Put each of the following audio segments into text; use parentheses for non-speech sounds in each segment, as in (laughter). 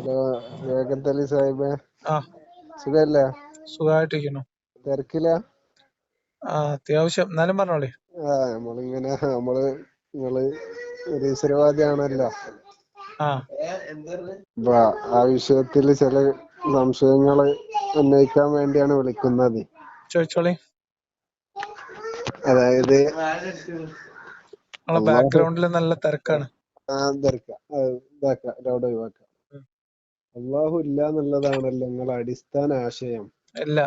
Hello വേഗത്തലി സാഹിബേ. ആ. സുഖല്ലേ? സുഖമായിട്ടിരിക്കുന്നു. തിരക്കില്ല ആ അത്യാവശ്യം. എന്നാലും പറഞ്ഞോളി. ആ നമ്മളിങ്ങനെ നമ്മൾ നിങ്ങൾ നിരീശ്വരവാദിയാണല്ലോ ആ. അപ്പൊ ആ വിഷയത്തിൽ ചില സംശയങ്ങൾ ഉന്നയിക്കാൻ വേണ്ടിയാണ് വിളിക്കുന്നത്. ചോദിച്ചോളി. അതായത് ബാക്ക്ഗ്രൗണ്ടിൽ നല്ല തിരക്കാണ്. ആ തിരക്കാം. ഇതാക്കാം. ഒഴിവാക്കാം. അള്ളാഹു ഇല്ല എന്നുള്ളതാണല്ലോ നിങ്ങളെ അടിസ്ഥാന ആശയം. ഇല്ല.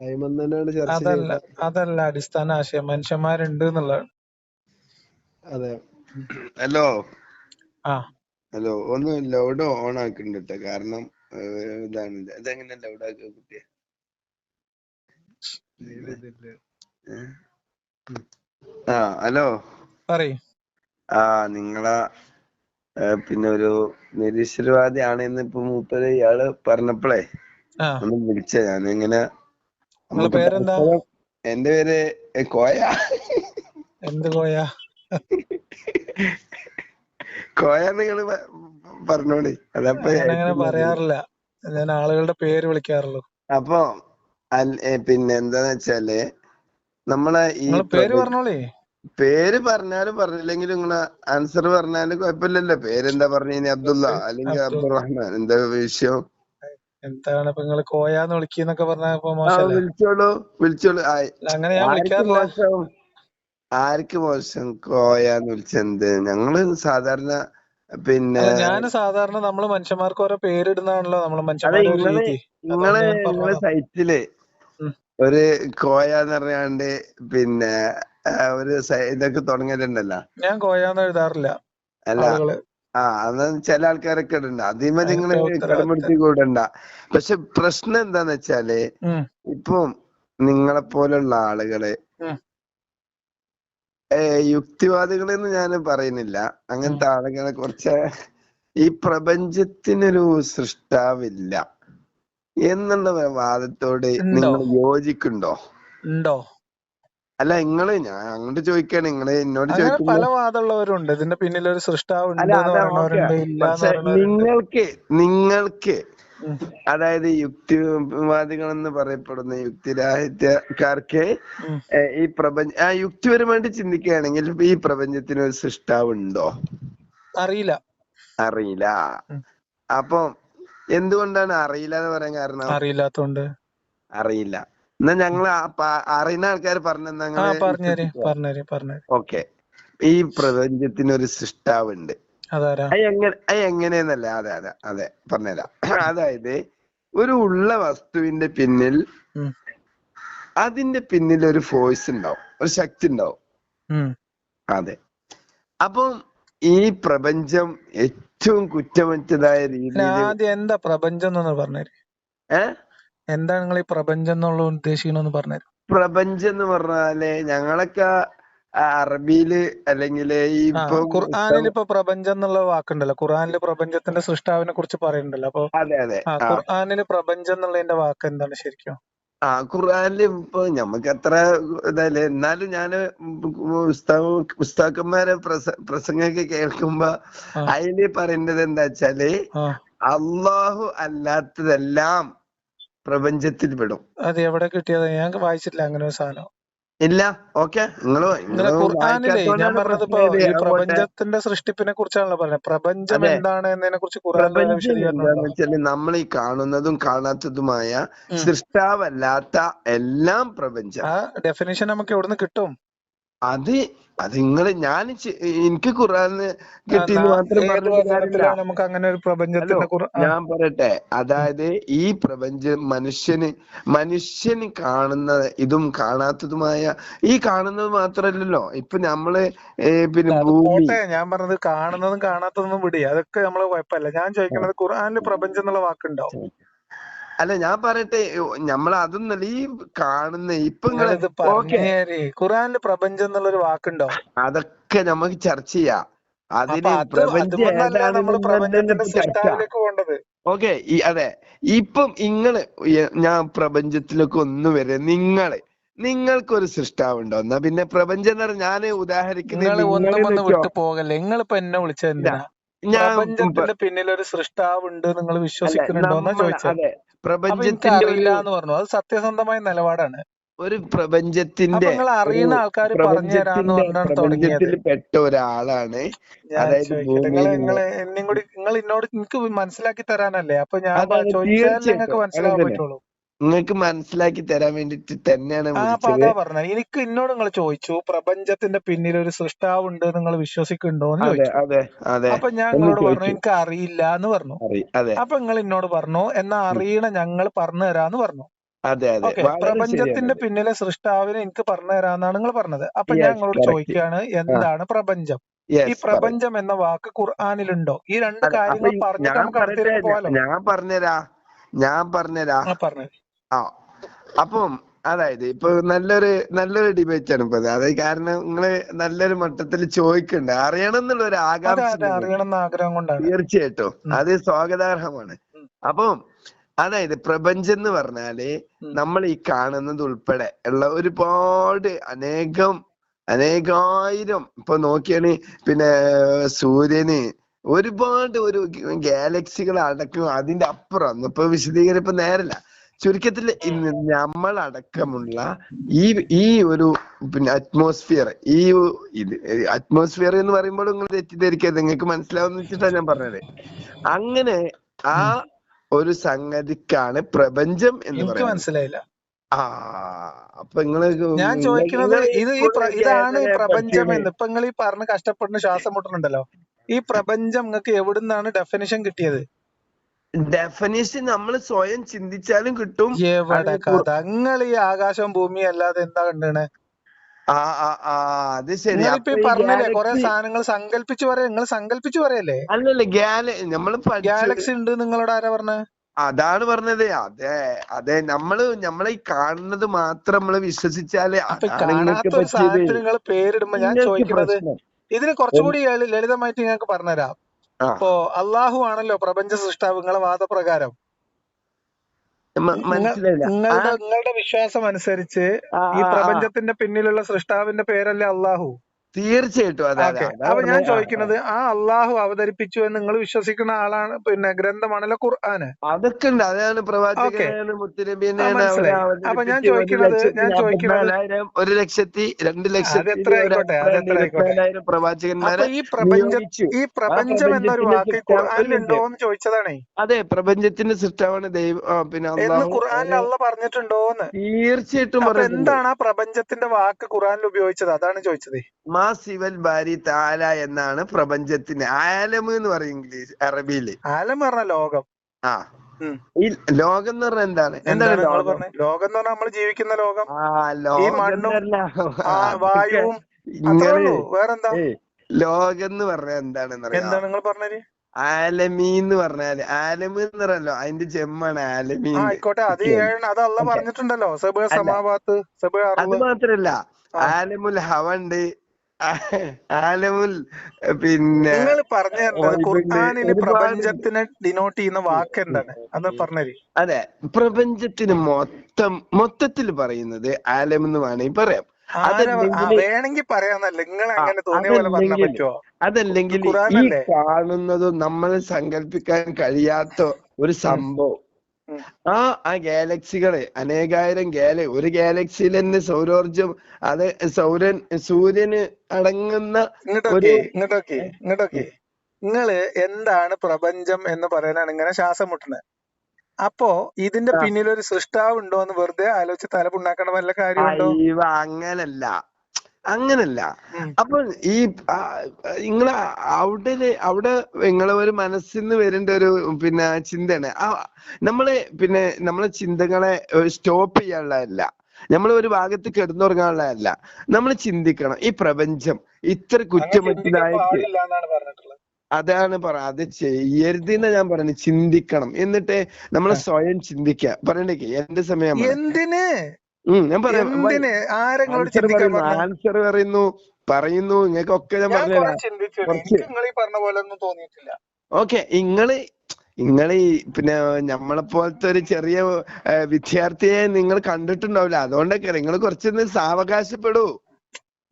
അയിമന്ന് തന്നെയാണ് ചർച്ച അതല്ല ചെയ്തത് അതല്ല അടിസ്ഥാന ആശയം. മനുഷ്യന്മാരുണ്ട് എന്നുള്ളതാണ്. അതെ. ഹലോ. ആ. ഹലോ ഒന്ന് ലൗഡ് ഓൺ ആക്കുന്നുണ്ട് ട്ടോ. കാരണം ഇതാണ്. ഇതെങ്ങനെ ലൗഡ് ആക്കുക കുട്ടിയെ? ആ ഹലോ. പറയ്. ആ നിങ്ങളെ പിന്നെ ഒരു നിരീശ്വരവാദി എന്ന് ഇപ്പൊ മൂപ്പര് ഇയാൾ പറഞ്ഞപ്പോഴേ ഒന്ന് വിളിച്ച. ഞാൻ ഇങ്ങനെ എന്റെ പേര് കോയ. എന്ത് കോയ? കോയ നിങ്ങൾ പ- പറഞ്ഞോളി. അതപ്പോ അങ്ങനെ പറയാറില്ല. ഞാൻ ആളുകളുടെ പേര് വിളിക്കാറുള്ളൂ. അപ്പൊ പിന്നെ എന്താന്ന് വെച്ചാൽ നമ്മളെ ഈ പേര് പറഞ്ഞോളി. പേര് പറഞ്ഞാലും പറഞ്ഞില്ലെങ്കിലും നിങ്ങളെ ആൻസർ പറഞ്ഞാലും കുഴപ്പമില്ലല്ലോ. പേരെന്താ പറഞ്ഞു അബ്ദുള്ള അല്ലെങ്കിൽ അബ്ദുറഹ്മാൻ. എന്താ വിഷയം? എന്താണ് ഇപ്പൊ നിങ്ങൾ കോയാന്ന് വിളിക്കുന്നൊക്കെ പറഞ്ഞപ്പോ വിളിച്ചോളൂ. വിളിച്ചോളൂ. അങ്ങനെ ഞാൻ ആർക്ക് വിളിക്കാറില്ല. മോശം? ആർക്ക് മോശം? കോയാന്ന് വിളിച്ചെന്ത്? ഞങ്ങൾ സാധാരണ പിന്നെ ഞാൻ സാധാരണ നമ്മൾ മനുഷ്യന്മാർക്ക് ഓരോ പേരിടുന്നതാണല്ലോ. നമ്മൾ ഒരു നിങ്ങൾ നിങ്ങൾ സൈറ്റിൽ ഒരു കോയാന്ന് പറഞ്ഞാണ്ട് പിന്നെ ഒരു ഇതൊക്കെ തുടങ്ങിയിട്ടുണ്ടല്ലോ. ഞാൻ കോയാന്ന് എഴുതാറില്ല അല്ല. ആ അത് ചില ആൾക്കാരൊക്കെ ഇടണ്ട. അതിന്റെ ഉത്തരവാദിത്തം. കടമെടുത്തി കൂടണ്ട. പക്ഷെ പ്രശ്നം എന്താന്ന് വെച്ചാൽ ഇപ്പം നിങ്ങളെ പോലുള്ള ആളുകൾ ഉം. ഏ, യുക്തിവാദികളെന്ന് ഞാൻ പറയുന്നില്ല. അങ്ങനത്തെ ആളുകളെ കുറച്ച് ഈ പ്രപഞ്ചത്തിനൊരു സൃഷ്ടാവില്ല. എന്നുള്ള വാദത്തോട്? നിങ്ങൾ യോജിക്കുണ്ടോ ഉണ്ടോ? അല്ല നിങ്ങൾ ഞാൻ അങ്ങോട്ട് ചോദിക്കാണ്. നിങ്ങൾ എന്നോട് പല വാദമുള്ളവരുണ്ട്. ഇതിന്റെ പിന്നിൽ ഒരു നിങ്ങൾക്ക് നിങ്ങൾക്ക്. അതായത് യുക്തിവാദികൾ എന്ന് പറയപ്പെടുന്ന യുക്തിരാഹിത്യക്കാർക്ക്. ഈ പ്രപഞ്ച ആ യുക്തിപരമായിട്ട് ചിന്തിക്കുകയാണെങ്കിൽ ഈ പ്രപഞ്ചത്തിന് ഒരു സൃഷ്ടാവുണ്ടോ? അറിയില്ല. അറിയില്ല. അപ്പം എന്തുകൊണ്ടാണ് അറിയില്ല എന്ന് പറയാൻ കാരണം? അറിയില്ലാത്തോണ്ട്. അറിയില്ല. എന്നാ ഞങ്ങൾ അറിയുന്ന ആൾക്കാർ പറഞ്ഞു ഓക്കെ. ഈ പ്രപഞ്ചത്തിന് ഒരു സൃഷ്ടാവുണ്ട് എങ്ങനെയെന്നല്ല? അതെ അതെ അതെ പറഞ്ഞുതരാം. അതായത് ഒരു ഉള്ള വസ്തുവിന്റെ പിന്നിൽ അതിന്റെ പിന്നിൽ ഒരു ഫോഴ്സ് ഉണ്ടാവും ഒരു ശക്തി ഉണ്ടാവും. അതെ. അപ്പം ഈ പ്രപഞ്ചം ഏറ്റവും കുറ്റമറ്റതായ രീതിയിൽ എന്താ പ്രപഞ്ചം എന്നൊന്ന് പറഞ്ഞേര് ഏ? എന്താണ് നിങ്ങൾ ഈ പ്രപഞ്ചം എന്നുള്ള ഉദ്ദേശിക്കണമെന്ന് പറഞ്ഞേര്. പ്രപഞ്ചം എന്ന് പറഞ്ഞാൽ ഞങ്ങളൊക്കെ അറബിയിൽ അല്ലെങ്കിൽ ഈ ഖുർആാനിൽ ഇപ്പൊ പ്രപഞ്ചം എന്നുള്ള വാക്കുണ്ടല്ലോ. ഖുർആനിൽ പ്രപഞ്ചത്തിന്റെ സൃഷ്ടാവിനെ കുറിച്ച് പറയുന്നുണ്ടല്ലോ. അപ്പൊ അതെ അതെ. ഖുർആനിൽ പ്രപഞ്ചം എന്നുള്ളതിന്റെ വാക്ക് എന്താണ് ശരിക്കും? ആ ഖുർആാനിൽ ഇപ്പൊ ഞമ്മക്ക് അത്ര ഇതല്ലേ. എന്നാലും ഞാൻ പുസ്തകന്മാരെ ഉസ്താക്കന്മാരെ പ്രസ പ്രസംഗമൊക്കെ കേൾക്കുമ്പോ അതിൽ പറയുന്നത് എന്താ വെച്ചാൽ അള്ളാഹു അല്ലാത്തതെല്ലാം പ്രപഞ്ചത്തിൽ പെടും അത് എവിടെ കിട്ടിയത്? ഞാൻ വായിച്ചിട്ടില്ല അങ്ങനെ ഒരു സാധനം. ഇല്ല? ഓക്കെ. നിങ്ങൾ ഞാൻ പറഞ്ഞത് ഇപ്പൊ ഈ പ്രപഞ്ചത്തിന്റെ സൃഷ്ടിപ്പിനെ കുറിച്ചാണല്ലോ പറഞ്ഞത്. പ്രപഞ്ചം. എന്താണ് എന്നതിനെ കുറിച്ച് പ്രപഞ്ചം നമ്മൾ ഈ കാണുന്നതും കാണാത്തതുമായ സൃഷ്ടാവല്ലാത്ത എല്ലാം പ്രപഞ്ചം. ആ ഡെഫിനേഷൻ നമുക്ക് എവിടുന്ന് കിട്ടും? അത് അത് നിങ്ങൾ ഞാൻ എനിക്ക് ഖുർആന് കിട്ടിയെന്ന് മാത്രം നമുക്ക് അങ്ങനെ ഒരു പ്രപഞ്ചത്തിന്റെ ഞാൻ പറയട്ടെ. അതായത് ഈ പ്രപഞ്ചം മനുഷ്യന് മനുഷ്യന് കാണുന്ന ഇതും കാണാത്തതുമായ ഈ കാണുന്നത് മാത്രല്ലല്ലോ. ഇപ്പൊ നമ്മൾ പിന്നെ ഭൂമി. ഞാൻ പറഞ്ഞത് കാണുന്നതും കാണാത്തതൊന്നും വിടി. അതൊക്കെ നമ്മൾ കുഴപ്പമില്ല. ഞാൻ ചോദിക്കുന്നത് ഖുർആനിൽ പ്രപഞ്ചം എന്നുള്ള വാക്കുണ്ടോ? അല്ല ഞാൻ പറയട്ടെ നമ്മൾ അതൊന്നല്ല ഈ കാണുന്ന ഇപ്പൊ ഖുർആനിൽ പ്രപഞ്ചം എന്നുള്ളൊരു വാക്കുണ്ടോ? അതൊക്കെ നമുക്ക് ചർച്ച ചെയ്യാം. അതിന് പ്രപഞ്ചം ഓക്കെ ഈ അതെ. ഇപ്പം ഇങ്ങൾ ഞാൻ പ്രപഞ്ചത്തിലേക്ക് ഒന്ന് വരെ നിങ്ങൾ നിങ്ങൾക്കൊരു സൃഷ്ടാവുണ്ടോ? എന്നാ പിന്നെ പ്രപഞ്ചം എന്ന് പറഞ്ഞാൽ ഞാൻ ഉദാഹരിക്കുന്നത് പോകല്ലേ? നിങ്ങളിപ്പോ എന്നെ ഞാൻ പ്രപഞ്ചത്തിന്റെ പിന്നിൽ ഒരു സൃഷ്ടാവ് ഉണ്ട് നിങ്ങൾ വിശ്വസിക്കുന്നുണ്ടോന്നാ ചോദിച്ചത് പ്രപഞ്ചത്തിന്റെ അറിയില്ല എന്ന് പറഞ്ഞു. അത് സത്യസന്ധമായ നിലപാടാണ്. ഒരു പ്രപഞ്ചത്തിന്റെ നിങ്ങൾ അറിയുന്ന ആൾക്കാർ പ്രപഞ്ചത്തിൽ പെട്ട ഒരാളാണ്. അതായത് എന്നെയും കൂടി നിങ്ങൾ എന്നോട് എനിക്ക് മനസ്സിലാക്കി തരാനല്ലേ? അപ്പൊ ഞാൻ ചോദിച്ചാൽ നിങ്ങൾക്ക് മനസ്സിലാക്കാൻ പറ്റുള്ളൂ. നിങ്ങൾക്ക് മനസ്സിലാക്കി തരാൻ വേണ്ടിട്ട് തന്നെയാണ് അതാ പറഞ്ഞത്. എനിക്ക് എന്നോട് നിങ്ങൾ ചോദിച്ചു പ്രപഞ്ചത്തിന്റെ പിന്നിൽ ഒരു സൃഷ്ടാവ് ഉണ്ട് നിങ്ങൾ വിശ്വസിക്കുന്നുണ്ടോ എന്ന് ചോദിച്ചു. അപ്പൊ ഞാൻ നിങ്ങളോട് പറഞ്ഞു എനിക്ക് അറിയില്ല എന്ന് പറഞ്ഞു. അപ്പൊ നിങ്ങൾ എന്നോട് പറഞ്ഞു എന്നാ. അറിയണ ഞങ്ങൾ പറഞ്ഞു തരാന്ന് പറഞ്ഞു. അതെ അതെ. പ്രപഞ്ചത്തിന്റെ പിന്നിലെ സൃഷ്ടാവിനെ എനിക്ക് പറഞ്ഞു തരാന്നാണ് നിങ്ങൾ പറഞ്ഞത്. അപ്പൊ ഞാൻ നിങ്ങളോട് ചോദിക്കുകയാണ് എന്താണ് പ്രപഞ്ചം? ഈ പ്രപഞ്ചം എന്ന വാക്ക് ഖുർആാനിലുണ്ടോ? ഈ രണ്ട് കാര്യങ്ങൾ പറഞ്ഞു ഞാൻ പറഞ്ഞുതരാ ഞാൻ പറഞ്ഞുതരാ ആ. അപ്പം അതായത് ഇപ്പൊ നല്ലൊരു നല്ലൊരു ഡിബേറ്റ് ആണ് ഇപ്പൊ. അത് കാരണം നിങ്ങൾ നല്ലൊരു മട്ടത്തിൽ ചോദിക്കുന്നുണ്ട് അറിയണം എന്നുള്ള ഒരു ആകാംക്ഷ ആഗ്രഹം കൊണ്ടാണ്. തീർച്ചയായിട്ടും. അത് സ്വാഗതാർഹമാണ്. അപ്പം അതായത് പ്രപഞ്ചം എന്ന് പറഞ്ഞാൽ നമ്മൾ ഈ കാണുന്നത് ഉൾപ്പെടെ ഉള്ള ഒരുപാട് അനേകം അനേകായിരം ഇപ്പൊ നോക്കിയാണ് പിന്നെ സൂര്യന് ഒരുപാട് ഒരു ഗാലക്സികൾ അടക്കം അതിന്റെ അപ്പുറം. ഇപ്പൊ വിശദീകരണം ഇപ്പൊ നേരല്ല. ചുരുക്കത്തിൽ അടക്കമുള്ള ഈ ഈ ഒരു പിന്നെ അറ്റ്മോസ്ഫിയർ ഈ ഇത് അറ്റ്മോസ്ഫിയർ എന്ന് പറയുമ്പോൾ നിങ്ങൾ തെറ്റിദ്ധരിക്കരുത്. നിങ്ങൾക്ക് മനസ്സിലാവുന്ന വെച്ചിട്ടാണ് ഞാൻ പറഞ്ഞത്. അങ്ങനെ ആ ഒരു സംഗതിക്കാണ് പ്രപഞ്ചം എന്ന് പറയുന്നത്. മനസ്സിലായില്ല. ആ അപ്പൊ നിങ്ങൾ ഞാൻ ചോദിക്കുന്നത് ഇത് ഈ ഇതാണ് പ്രപഞ്ചം എന്ന്. ഇപ്പൊ നിങ്ങൾ ഈ പറഞ്ഞ് കഷ്ടപ്പെടുന്ന ശ്വാസം മുട്ടുന്നുണ്ടല്ലോ ഈ പ്രപഞ്ചം നിങ്ങൾക്ക് എവിടുന്നാണ് ഡെഫിനിഷൻ കിട്ടിയത്? ഡെഫിനേഷൻ നമ്മൾ സ്വയം ചിന്തിച്ചാലും കിട്ടും. എവിടെ കഥ? നിങ്ങൾ ഈ ആകാശവും ഭൂമി അല്ലാതെ എന്താ കണ്ടത് ആ ആ ആ അത് ശരി. പറഞ്ഞില്ലേ കൊറേ സാധനങ്ങൾ സങ്കല്പിച്ചു പറയാ നിങ്ങൾ സങ്കല്പിച്ചു പറയല്ലേ? അല്ലല്ല ഗാല നമ്മൾ ഗാലക്സി ഉണ്ട് നിങ്ങളോട് ആരാ പറഞ്ഞ? അതാണ് പറഞ്ഞത്. അതെ അതെ നമ്മൾ നമ്മളെ ഈ കാണുന്നത് മാത്രം നമ്മൾ വിശ്വസിച്ചാലേ നിങ്ങൾ പേരിടുമ്പോ ഞാൻ ചോദിക്കുന്നത് ഇതിന് കുറച്ചുകൂടി ലളി- ലളിതമായിട്ട് ഞങ്ങൾക്ക് പറഞ്ഞുതരാം. ഇപ്പോ അള്ളാഹു ആണല്ലോ പ്രപഞ്ച സൃഷ്ടാവ് നിങ്ങളെ വാദപ്രകാരം നിങ്ങളുടെ നിങ്ങളുടെ വിശ്വാസം അനുസരിച്ച് ഈ പ്രപഞ്ചത്തിന്റെ പിന്നിലുള്ള സൃഷ്ടാവിന്റെ പേരല്ലേ അള്ളാഹു തീർച്ചയായിട്ടും അതെ അപ്പൊ ഞാൻ ചോദിക്കുന്നത് ആ അള്ളാഹു അവതരിപ്പിച്ചു എന്ന് നിങ്ങൾ വിശ്വസിക്കുന്ന ആളാണ് പിന്നെ ഗ്രന്ഥമാണല്ലോ ഖുർആന്. അതൊക്കെ ഉണ്ട്. അതാണ് പ്രവാചകനാണ് മനസ്സിലായി. അപ്പൊ ഞാൻ ചോദിക്കുന്നത് ഞാൻ ചോദിക്കുന്നത് ഒരു ലക്ഷത്തി രണ്ട് ലക്ഷത്തി എത്ര ആയിക്കോട്ടെ അത് എത്ര ആയിക്കോട്ടെ. ഇരുപത്തിനാലായിരം പ്രവാചകന്മാരെ ഈ പ്രപഞ്ച ഈ പ്രപഞ്ചം എന്നൊരു വാക്ക് ഖുർആനിലുണ്ടോ എന്ന് ചോദിച്ചതാണേ. അതെ പ്രപഞ്ചത്തിന്റെ സൃഷ്ടാവാണ് ദൈവം പിന്നെ എന്ന് അള്ളാഹു ഖുർആനിൽ അള്ള പറഞ്ഞിട്ടുണ്ടോന്ന്. തീർച്ചയായിട്ടും അപ്പൊ എന്താണ് ആ പ്രപഞ്ചത്തിന്റെ വാക്ക് ഖുർആനിൽ ഉപയോഗിച്ചത്? അതാണ് ചോദിച്ചത്. മാ സിവൽ ബാരി താല എന്നാണ് പ്രപഞ്ചത്തിന് ആലം എന്ന് പറയും ഇംഗ്ലീഷ് അറബിയിൽ. ആലം പറഞ്ഞ ലോകം. ആ. ഈ ലോകം എന്ന് പറഞ്ഞ എന്താണ്? എന്താണ് ലോകം? എന്ന് പറഞ്ഞാൽ നമ്മൾ ജീവിക്കുന്ന ലോകം. ആ ഈ ലോകം മണ്ണും വായുവും വേറെന്താ? ലോകം എന്ന് പറഞ്ഞാൽ എന്താണെന്ന് എന്താണ് നിങ്ങൾ പറഞ്ഞത്? ആലമി എന്ന് പറഞ്ഞാൽ ആലമി എന്ന് പറഞ്ഞല്ലോ അതിന്റെ ജെമ്മാണ് ആലമീൻ ആലമീന്ന് ആയിക്കോട്ടെ. അത് അത് പറഞ്ഞിട്ടുണ്ടല്ലോ. അല്ല. സബ് അത് മാത്രല്ല. ആലമുൽ ഹവ ഉണ്ട് ആലമുൽ പിന്നെ നിങ്ങൾ പറഞ്ഞു ഖുർആനിൽ പ്രപഞ്ചത്തിനെ ഡിനോട്ട് ചെയ്യുന്ന വാക്ക് എന്താണ്? അത് പറഞ്ഞത് അതെ പ്രപഞ്ചത്തിന് മൊത്തം മൊത്തത്തിൽ പറയുന്നത് ആലം എന്ന് വേണമെങ്കിൽ പറയാം. വേണമെങ്കിൽ പറയാന്നല്ല നിങ്ങൾ അങ്ങനെ തോന്നിയ പോലെ പറഞ്ഞാൽ അതല്ലെങ്കിൽ പറ്റുമോ അതല്ലെങ്കിൽ ഈ കാണുന്നതും നമ്മൾ സങ്കല്പിക്കാൻ കഴിയാത്ത ഒരു സംഭവം. ആ ആ ഗാലക്സികളെ അനേകായിരം ഗാല ഒരു ഗാലക്സിയിൽ തന്നെ സൗരോർജം അത് സൗരൻ സൂര്യന് അടങ്ങുന്ന ഇങ്ങോട്ടൊക്കെ ഇങ്ങോട്ടൊക്കെ ഏ? ഇങ്ങോട്ടൊക്കെ. നിങ്ങൾ എന്താണ് പ്രപഞ്ചം എന്ന് പറയാനാണ് ഇങ്ങനെ ശ്വാസം മുട്ടുന്നത് അപ്പോ ഇതിന്റെ പിന്നിൽ ഒരു സൃഷ്ടാവ് ഉണ്ടോ എന്ന് വെറുതെ ആലോചിച്ച് തലപുണ്ണാക്കണ വല്ല കാര്യമുണ്ടോ? അങ്ങനല്ല. അങ്ങനല്ല. അപ്പോൾ അപ്പൊ ഈ നിങ്ങൾ അവിടെ അവിടെ നിങ്ങൾ ഒരു മനസ്സിൽ നിന്ന് വരേണ്ട ഒരു പിന്നെ ചിന്തയാണ്. ആ നമ്മൾ പിന്നെ നമ്മളെ ചിന്തകളെ സ്റ്റോപ്പ് ചെയ്യാനുള്ളതല്ല. നമ്മൾ ഒരു ഭാഗത്ത് കിടന്നുറങ്ങാനുള്ളതല്ല. നമ്മൾ ചിന്തിക്കണം. ഈ പ്രപഞ്ചം ഇത്ര കുറ്റമറ്റതായിട്ട് അതാണ് പറ അത് ചെയ്യരുത് എന്ന് ഞാൻ പറഞ്ഞു. ചിന്തിക്കണം. എന്നിട്ട് നമ്മൾ സ്വയം ചിന്തിക്കുക പറയണ്ടേ എന്റെ സമയം എന്തിന്? ഞാൻ പറയാം. ആൻസർ ചിന്തിക്കാൻ പറയുന്നു ആൻസർ പറയുന്നു പറയുന്നു നിങ്ങൾക്കൊക്കെ ഞാൻ നിങ്ങൾ പറഞ്ഞ പോലെ ഒന്നും തോന്നിയിട്ടില്ല. ഓക്കെ ഇങ്ങൾ ഇങ്ങൾ ഈ പിന്നെ നമ്മളെ പോലത്തെ ഒരു ചെറിയ വിദ്യാർത്ഥിയെ നിങ്ങൾ കണ്ടിട്ടുണ്ടാവില്ല. അതുകൊണ്ടൊക്കെ നിങ്ങൾ കുറച്ചൊന്ന് സാവകാശപ്പെടൂ.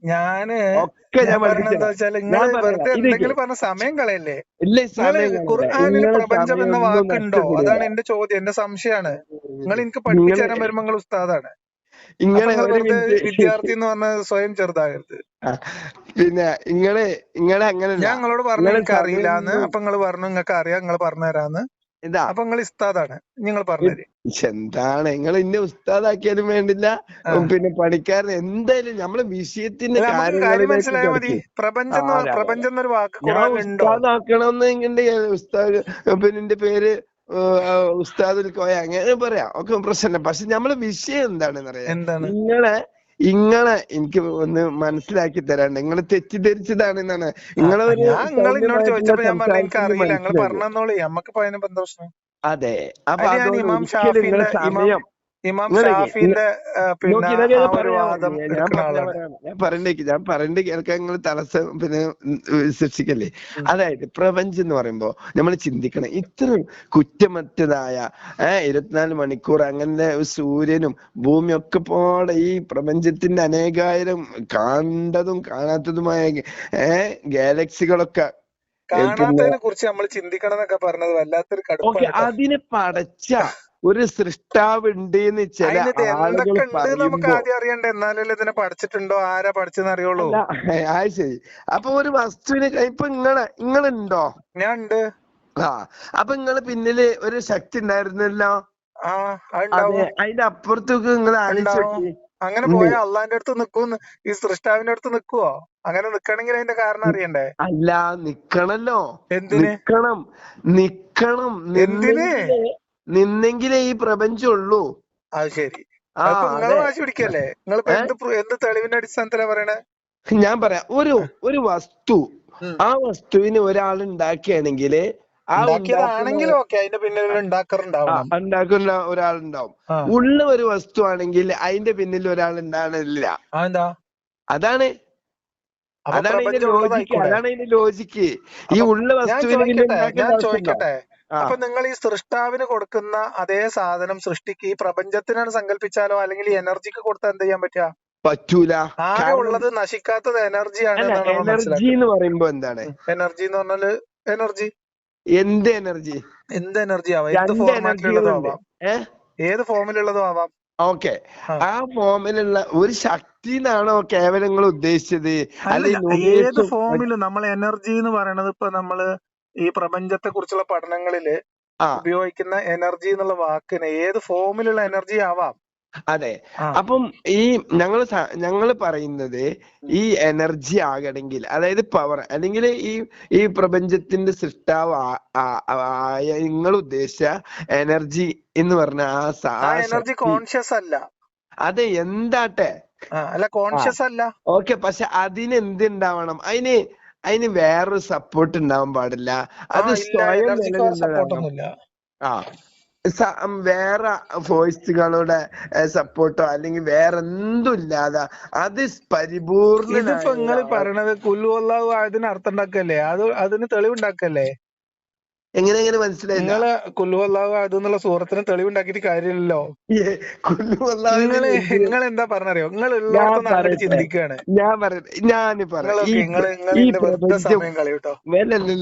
ഞാൻ ഒക്കെ ഞാൻ പറഞ്ഞ സമയം കളയല്ലേ? ഇല്ല സമയം ഖുർആനിൽ പ്രപഞ്ചം എന്ന വാക്കുണ്ടോ? അതാണ് എന്റെ ചോദ്യം എന്റെ സംശയമാണ്. നിങ്ങൾ എനിക്ക് പഠിപ്പിച്ചു തരാൻ വരുമ്പോൾ നിങ്ങൾ ഉസ്താദാണ്. മിനിറ്റ്. വിദ്യാർത്ഥി എന്ന് പറഞ്ഞ സ്വയം ചെറുതാകരുത്. പിന്നെ ഇങ്ങളെ ഇങ്ങളെ അങ്ങനല്ല ഞാൻ നിങ്ങളോട് പറഞ്ഞു നിങ്ങൾക്ക് എനിക്ക് അറിയില്ലാന്ന്. സമയം അപ്പൊ നിങ്ങൾ പറഞ്ഞു നിങ്ങൾക്ക് അറിയാം നിങ്ങൾ പറഞ്ഞു തരാന്ന്. ഇതാ. അപ്പൊ നിങ്ങൾ ഉസ്താദാണ്. നിങ്ങൾ പറഞ്ഞത് എന്താണ്? നിങ്ങൾ ഇന്നെ ഉസ്താദാക്കിയാലും വേണ്ടില്ല. പിന്നെ പണിക്കാരൻ എന്തായാലും നമ്മൾ വിഷയത്തിന്റെ കാര്യം മനസ്സിലായാൽ മതി. പ്രപഞ്ചം എന്ന്. പ്രപഞ്ചം എന്നൊരു വാക്ക് ഖുറാനിലുണ്ടോ ഉസ്താദ് പിന്നെ എന്റെ പേര് ഉസ്താദുൽ കോയ അങ്ങനെ പറയാം. ഒക്കെ പ്രശ്നമില്ല പക്ഷെ നമ്മളെ വിഷയം എന്താണെന്ന് അറിയാം നിങ്ങളെ ഇങ്ങളെ എനിക്ക് ഒന്ന് മനസ്സിലാക്കി തരാണ്ട് നിങ്ങളെ. നമ്മക്ക് ഇപ്പൊ അതിന് അതെ. അപ്പൊ ഇമാം സമയം ഇമാം ഷാഫിന്റെ ഞാൻ പറയണ്ടേക്ക് ഞാൻ പറയണ്ട കേൾക്കാൻ നിങ്ങൾ തടസ്സം പിന്നെ സൃഷ്ടിക്കല്ലേ? അതായത് പ്രപഞ്ചം എന്ന് പറയുമ്പോ നമ്മൾ ചിന്തിക്കണം. ഇത്രയും കുറ്റമറ്റതായ ഏഹ് ഇരുപത്തിനാല് മണിക്കൂർ അങ്ങനെ സൂര്യനും ഭൂമിയും ഒക്കെ പാടെ ഈ പ്രപഞ്ചത്തിന്റെ അനേകായിരം കണ്ടതും കാണാത്തതുമായ ഏഹ് ഗാലക്സികളൊക്കെ കാണാത്തതിനെ കുറിച്ച് നമ്മൾ ചിന്തിക്കണം എന്നൊക്കെ പറഞ്ഞത് വല്ലാത്തൊരു അതിനെ പടച്ച ഒരു സൃഷ്ടാവുണ്ട് എന്ന് ചില ആളുകൾ നമുക്ക് ആദ്യം അറിയണ്ടേ? എന്നാലല്ലേ ഇതിനെ പഠിച്ചിട്ടുണ്ടോ? ആരാ പഠിച്ചെന്ന് അറിയുള്ളൂ. ആ ശരി. അപ്പൊ ഒരു വസ്തുവിനെ ഇപ്പൊ ഇങ്ങളെ ഇങ്ങളുണ്ടോ? ഞാൻ ഉണ്ട് ആ അപ്പൊ ഇങ്ങൾ പിന്നിൽ ഒരു ശക്തി ഉണ്ടായിരുന്നല്ലോ? അതിന്റെ അപ്പുറത്തേക്ക് നിങ്ങൾ ആലോചിച്ച് അങ്ങനെ പോയ പോയാൽ അള്ളാന്റെ അടുത്ത് നിക്കൂന്ന് ഈ സൃഷ്ടാവിന്റെ അടുത്ത് നിക്കുവോ? അങ്ങനെ നിക്കണെങ്കിൽ അതിന്റെ കാരണം അറിയണ്ടേ? അല്ല നിക്കണല്ലോ. എന്തിന്? നിക്കണം. നിക്കണം. എന്തിന്? നിന്നെങ്കിലേ ഈ പ്രപഞ്ചം ഉള്ളൂ. അത് ശരി. വാശി പിടിക്കല്ലേ? നിങ്ങൾ ഏ? എന്ത് പ്രൂ- എന്ത് തെളിവിന്റെ അടിസ്ഥാനത്തിലാ പറയണേ? ഞാൻ പറയാം. ഒരു ഒരു വസ്തു. ആ വസ്തുവിന് ഒരാൾ ഉണ്ടാക്കിയാണെങ്കിൽ ആ ഉണ്ടാക്കിയതാണെങ്കിലും ഓക്കെ. അതിന്റെ പിന്നിൽ ഉണ്ടാക്കുന്ന ഒരാളുണ്ടാവും. ഉള്ള ഒരു വസ്തു ആണെങ്കിൽ അതിന്റെ പിന്നിൽ ഒരാൾ ഉണ്ടാകണില്ല. അതാണ്. അതാണ് അതിന്റെ ലോജിക്ക് അതാണ് അതിന്റെ ലോജിക്ക് ഈ ഉള്ള വസ്തുവിനെ ഞാൻ ചോദിക്കട്ടെ? അപ്പൊ നിങ്ങൾ ഈ സൃഷ്ടാവിന് കൊടുക്കുന്ന അതേ സാധനം സൃഷ്ടിക്ക് ഈ പ്രപഞ്ചത്തിനാണ് സങ്കല്പിച്ചാലോ അല്ലെങ്കിൽ ഈ എനർജിക്ക് കൊടുത്താൽ എന്ത് ചെയ്യാൻ പറ്റുക? പറ്റൂല. ആകെ ഉള്ളത് നശിക്കാത്തത് എനർജിയാണ് എനർജി എന്ന് പറയുമ്പോ എന്താണ്? എനർജി എന്ന് പറഞ്ഞാൽ എനർജി എന്ത് എനർജി എന്ത് എനർജി ആവാം? ഫോർമാറ്റിലുള്ളതും ആവാം. ഏത് ഫോമിലുള്ളതും ആവാം. ഓക്കെ. ആ. ഫോമിലുള്ള ഒരു ശക്തി എന്നാണോ കേവലം നിങ്ങൾ ഉദ്ദേശിച്ചത്? അല്ലെങ്കിൽ ഏത് ഫോമിലും നമ്മൾ എനർജി എന്ന് പറയണത് ഇപ്പൊ നമ്മൾ ഈ പ്രപഞ്ചത്തെ കുറിച്ചുള്ള പഠനങ്ങളിൽ ഉപയോഗിക്കുന്ന എനർജി എന്നുള്ള വാക്കിന് ഏത് ഫോമിലുള്ള എനർജി ആവാം? അതെ. അപ്പം ഈ ഞങ്ങൾ ഞങ്ങൾ പറയുന്നത് ഈ എനർജി ആകണമെങ്കിൽ അതായത് പവർ അല്ലെങ്കിൽ ഈ ഈ പ്രപഞ്ചത്തിന്റെ സൃഷ്ടാവ് ആയ നിങ്ങൾ ഉദ്ദേശിച്ച എനർജി എന്ന് പറഞ്ഞ ആ എനർജി കോൺഷ്യസ് അല്ല. അതെ എന്താട്ടെ? അല്ല കോൺഷ്യസ് അല്ല. ഓക്കെ പക്ഷെ അതിന് എന്ത് ഉണ്ടാവണം അതിന് അതിന് വേറൊരു സപ്പോർട്ട് ഉണ്ടാവാൻ പാടില്ല. അത് സ്വയം ആ. വേറെ ഫോഴ്സുകളുടെ സപ്പോർട്ടോ അല്ലെങ്കിൽ വേറെ എന്തും ഇല്ലാതെ അത് പരിപൂർണ നിങ്ങൾ പറയണത് കുല്ലു അള്ളാഹു അതിന് അർത്ഥം ഉണ്ടാക്കല്ലേ? അത് അതിന് തെളിവുണ്ടാക്കല്ലേ? എങ്ങനെ എങ്ങനെ മനസ്സിലായില്ല? നിങ്ങൾ എന്നുള്ള സൂറത്തിന് തെളിവുണ്ടാക്കിയിട്ട് കാര്യമില്ലല്ലോ? നിങ്ങൾ എന്താ? പറഞ്ഞറിയോ? നിങ്ങൾ ചിന്തിക്കുകയാണ്. ഞാൻ പറയുന്നത് ഞാൻ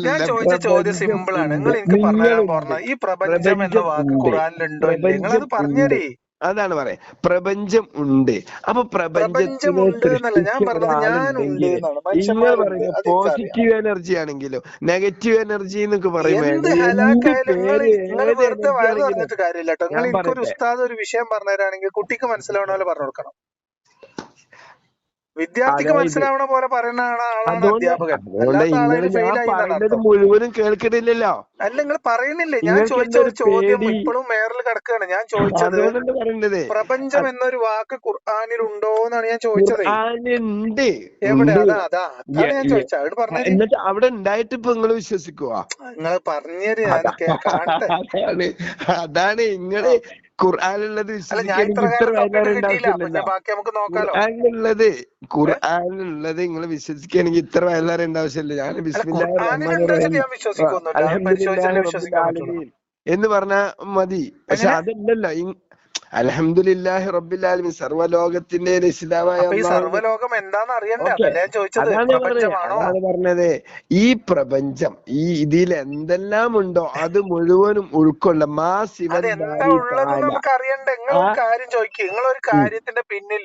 ഞാൻ ചോദിച്ച ചോദ്യം സിമ്പിൾ ആണ്. നിങ്ങൾ എനിക്ക് പറഞ്ഞു ഈ പ്രപഞ്ചം എന്ന വാക്ക് ഖുറാനിലുണ്ടോ നിങ്ങളത് നിങ്ങൾ അത് പറഞ്ഞേരേ അതാണ് പറയാ. പ്രപഞ്ചം ഉണ്ട്. അപ്പൊ പ്രപഞ്ചത്തിന് നിങ്ങൾ പറയുന്ന പോസിറ്റീവ് എനർജി ആണെങ്കിലോ നെഗറ്റീവ് എനർജി എന്നൊക്കെ പറയുമ്പോ എന്ത് എന്ത് ഹലാക്കായാലും നിങ്ങൾ പേര് നിങ്ങൾ ഏത് വെറുതെ എനർജി വയത് ആണെങ്കിലും പറഞ്ഞിട്ട് കാര്യമില്ല കേട്ടോ. നിങ്ങൾ ഞാൻ എനിക്കൊരു ഉസ്താദ് ഒരു വിഷയം പറഞ്ഞു തരാണെങ്കിൽ കുട്ടിക്ക് മനസ്സിലാവണ പോലെ പറഞ്ഞു കൊടുക്കണം വിദ്യാർത്ഥിക്ക് മനസ്സിലാവണ പോലെ പറയുന്ന ആളാ- ആളാണ് അധ്യാപകൻ പറയുന്നത് മുഴുവനും കേൾക്കുന്നില്ലല്ലോ. അല്ല നിങ്ങൾ പറയുന്നില്ലേ? ഞാൻ ചോദിച്ച ഒരു ചോദ്യം ഇപ്പോഴും മേറിൽ കിടക്കുകയാണ് ഞാൻ ചോദിച്ചത്. പ്രപഞ്ചം എന്നൊരു വാക്ക് ഖുർആാനിൽ ഉണ്ടോ എന്നാണ് ഞാൻ ചോദിച്ചത്. എവിടെ? അതാ അതാ അതാണ് ഞാൻ ചോദിച്ചത്. അവിടെ പറഞ്ഞേര് എന്നിട്ട് അവിടെ ഉണ്ടായിട്ട് ഇപ്പൊ നിങ്ങൾ വിശ്വസിക്കുവാ? നിങ്ങൾ പറഞ്ഞത് ഞാൻ കേ- കാണട്ടെ അതാണ്. അതാണ് നിങ്ങൾ ഖുർആാനുള്ളത് ഖുർആാനുള്ളത് ഖുർആാനുള്ളത് നിങ്ങൾ വിശ്വസിക്കുകയാണെങ്കിൽ ഇത്ര വയലാറേണ്ട ആവശ്യമില്ല ഞാൻ പറ്റുള്ളൂ. എന്ന് പറഞ്ഞാ മതി. പക്ഷെ അതല്ലല്ലോ അലഹമുല്ലാഹി റബ്ബിലാലമി സർവലോകത്തിന്റെ രക്ഷിതാവായ സർവലോകം എന്താന്ന് അറിയണ്ടേ? പറഞ്ഞത്. ഈ പ്രപഞ്ചം ഈ ഇതിൽ എന്തെല്ലാം ഉണ്ടോ അത് മുഴുവനും ഉൾക്കൊള്ള മാ ശിവൻ നമുക്ക് അറിയണ്ടേ? നിങ്ങൾ കാര്യം ചോദിക്കുക നിങ്ങൾ ഒരു കാര്യത്തിന്റെ പിന്നിൽ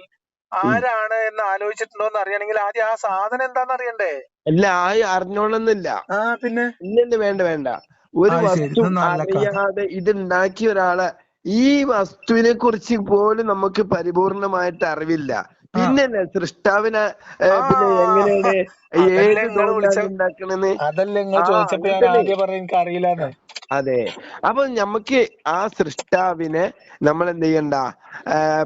ആരാണ് എന്ന് ആലോചിച്ചിട്ടുണ്ടോ എന്ന് അറിയണമെങ്കിൽ ആദ്യം ആ സാധനം എന്താന്ന് അറിയണ്ടേ? അല്ല ആ അറിഞ്ഞോളന്നില്ല പിന്നെ വേണ്ട വേണ്ട. ഒരു വസ്തു അറിയാതെ ഇത് ഉണ്ടാക്കിയ ഒരാളെ ഈ വസ്തുവിനെ കുറിച്ച് പോലും നമുക്ക് പരിപൂർണമായിട്ട് അറിവില്ല. പിന്നെ സൃഷ്ടാവിനെ പിന്നെ എങ്ങനെയാണ് ഏത് ഉണ്ടാക്കണെന്ന്? അതല്ലേ അതെ. അപ്പൊ നമുക്ക് ആ സൃഷ്ടാവിനെ നമ്മൾ എന്ത് ചെയ്യണ്ട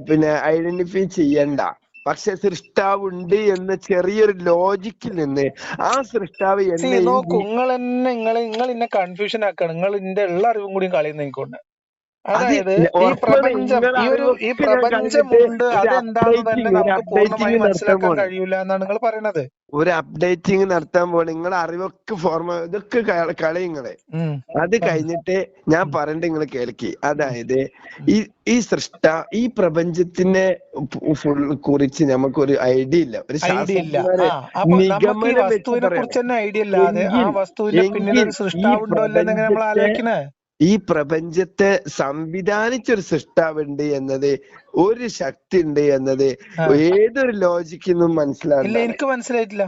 പിന്നെ ഐഡന്റിഫൈ ചെയ്യണ്ട. പക്ഷെ സൃഷ്ടാവ് ഉണ്ട് എന്ന ചെറിയൊരു ലോജിക്കിൽ നിന്ന് ആ സൃഷ്ടാവ് എന്നെ നിങ്ങൾ എന്നെ നിങ്ങൾ നിങ്ങൾ എന്നെ കൺഫ്യൂഷൻ ആക്കാണ്. നിങ്ങൾ ഇന്റെ എല്ലാ അറിവും കൂടി കളയുന്ന എനിക്കൊണ്ട്. അതായത് ഈ പ്രപഞ്ചം ഈ ഒരു ഈ പ്രപഞ്ചമുണ്ട് തന്നെ നമുക്ക് പൂർണമായി അപ്ഡേറ്റിംഗ് നടത്താൻ മനസ്സിലാക്കാൻ കഴിയൂല എന്നാണ് നിങ്ങൾ പറയണത്. ഒരു അപ്ഡേറ്റിംഗ് നടത്താൻ പോണ്. നിങ്ങളെ അറിവൊക്കെ ഫോർമ ഇതൊക്കെ കളി നിങ്ങളെ. അത് കഴിഞ്ഞിട്ട് ഞാൻ പറയണ്ട നിങ്ങൾ കേൾക്കി. അതായത് ഈ ഈ സൃഷ്ട ഈ പ്രപഞ്ചത്തിനെ ഫുൾ കുറിച്ച് നമുക്കൊരു ഐഡിയ ഇല്ല. ഒരു നിഗമനം ഐഡിയ ഇല്ല. ആ വസ്തുവിന്റെ പിന്നിൽ സൃഷ്ടാവുണ്ടോ നമ്മൾ ആലോചിക്കണേ? ഈ പ്രപഞ്ചത്തെ സംവിധാനിച്ചൊരു സൃഷ്ടാവുണ്ട് എന്നത് ഒരു ശക്തി ഉണ്ട് എന്നത് ഏതൊരു ലോജിക്കിന്നും ഇല്ല എനിക്ക് മനസ്സിലായിട്ടില്ല.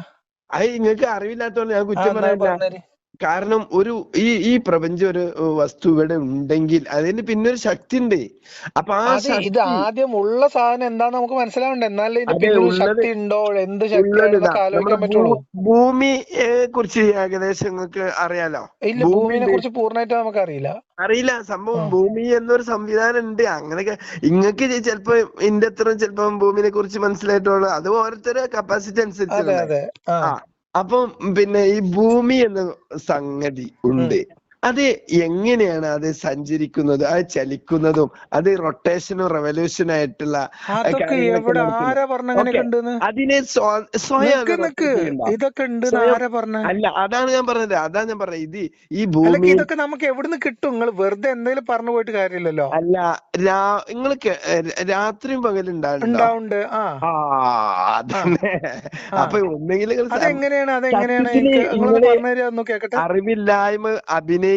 അത് നിങ്ങൾക്ക് അറിവില്ലാത്തതുകൊണ്ട് ഞാൻ കുറ്റം പറഞ്ഞേര്. കാരണം ഒരു ഈ ഈ പ്രപഞ്ചം ഒരു വസ്തു ഇവിടെ ഉണ്ടെങ്കിൽ അതിന് പിന്നെ ഒരു ശക്തി ഉണ്ട് അപ്പൊ ആ ഇത് ശക്തി ആദ്യം ഉള്ള സാധനം എന്താന്ന് നമുക്ക് മനസ്സിലാവണ്ട? എന്നാലേ ശക്തി ഉണ്ടോ എന്ത് ശക്തി ഭൂമിയെ കുറിച്ച് ഏകദേശം നിങ്ങൾക്ക് അറിയാലോ? ഇല്ല ഭൂമിയെ ഭൂമിനെ കുറിച്ച് പൂർണമായിട്ട് നമുക്ക് അറിയില്ല. അറിയില്ല സംഭവം ഭൂമി എന്നൊരു സംവിധാനം ഉണ്ട്. അങ്ങനെയൊക്കെ ഇങ്ങക്ക് ചിലപ്പോ ഇന്റെ അത്ര ചിലപ്പോ ഭൂമിനെ കുറിച്ച് മനസ്സിലായിട്ടുള്ളൂ. അത് ഓരോരുത്തരുടെ കപ്പാസിറ്റി അതെ അപ്പം പിന്നെ ഈ ഭൂമി എന്ന സംഗതി ഉണ്ട്. അത് എങ്ങനെയാണ് അത് സഞ്ചരിക്കുന്നത് അത് ചലിക്കുന്നതും അത് റൊട്ടേഷനും റെവല്യൂഷനും ആയിട്ടുള്ള അതിനെ സ്വ- സ്വയം ഇതൊക്കെ അല്ല അതാണ് ഞാൻ പറഞ്ഞത്. അതാണ് ഞാൻ പറഞ്ഞത്. ഇത് ഈ ഭൂമി ഇതൊക്കെ നമുക്ക് എവിടുന്ന് കിട്ടും? നിങ്ങൾ വെറുതെ എന്തെങ്കിലും പറഞ്ഞു പോയിട്ട് കാര്യമില്ലല്ലോ? അല്ല നിങ്ങൾക്ക് രാത്രിയും പകലുണ്ടാവുണ്ട് അപ്പൊ ഒന്നെങ്കിലും അതെങ്ങനെയാണ് അതെങ്ങനെയാണ്? അറിവില്ലായ്മ അഭിനയിക്കണോ